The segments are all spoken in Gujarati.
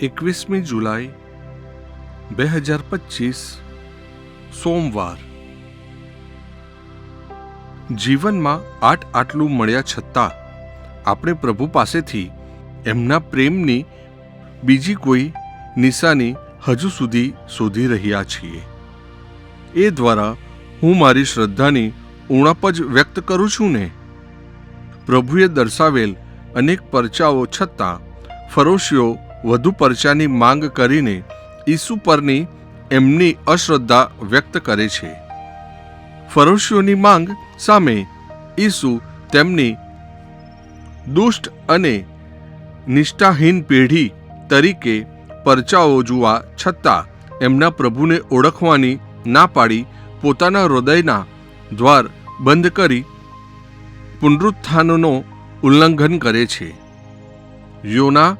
એકવીસમી જુલાઈ, બે હજાર પચીસ, સોમવાર. જીવનમાં આટ આટલું મળ્યા છતાં, આપણે પ્રભુ પાસેથી એમના પ્રેમની બીજી કોઈ નિશાની હજુ સુધી શોધી રહ્યા છીએ. એ દ્વારા હું મારી શ્રદ્ધાની ઉણપ જ વ્યક્ત કરું છું ને? પ્રભુએ દર્શાવેલ અનેક પરચાઓ છતાં ફરોશીઓ વધુ પરચાની માંગ કરીને ઈસુ પરની એમની અશ્રદ્ધા વ્યક્ત કરે છે. ફરોશીઓની માંગ સામે ઈસુ તેમની દુષ્ટ અને નિષ્ઠાહીન પેઢી તરીકે પરચાઓ જોવા છતાં એમના પ્રભુને ઓળખવાની ના પાડી પોતાના હૃદયના દ્વાર બંધ કરી પુનરુત્થાનનો ઉલ્લંઘન કરે છે. યોના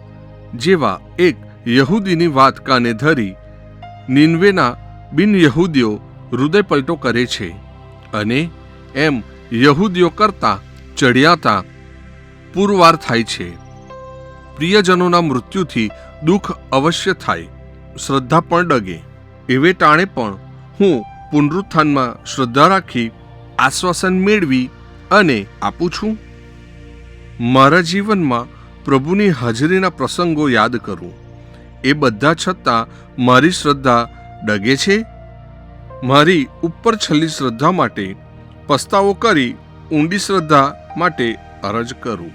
જેવા એક યહૂદીની વાત કાને ધરી, નિન્વેના બિન યહૂદીઓ હૃદયપલટો કરે છે અને એમ યહૂદીઓ કરતા ચડિયાતા પુરવાર થાય છે. પ્રિયજનોના મૃત્યુથી દુઃખ અવશ્ય થાય, શ્રદ્ધા પણ ડગે. એવે ટાણે પણ હું પુનરુત્થાનમાં શ્રદ્ધા રાખી આશ્વાસન મેળવી અને આપું છું. મારા જીવનમાં પ્રભુની હાજરીના પ્રસંગો યાદ કરું. એ બધા છતાં મારી શ્રદ્ધા ડગે છે? મારી ઉપર છેલ્લી શ્રદ્ધા માટે પસ્તાવો કરી ઊંડી શ્રદ્ધા માટે અરજ કરું.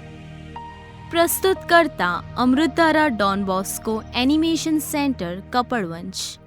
પ્રસ્તુત કરતા Amritdhara Don Bosco animation center, Kapadvanj.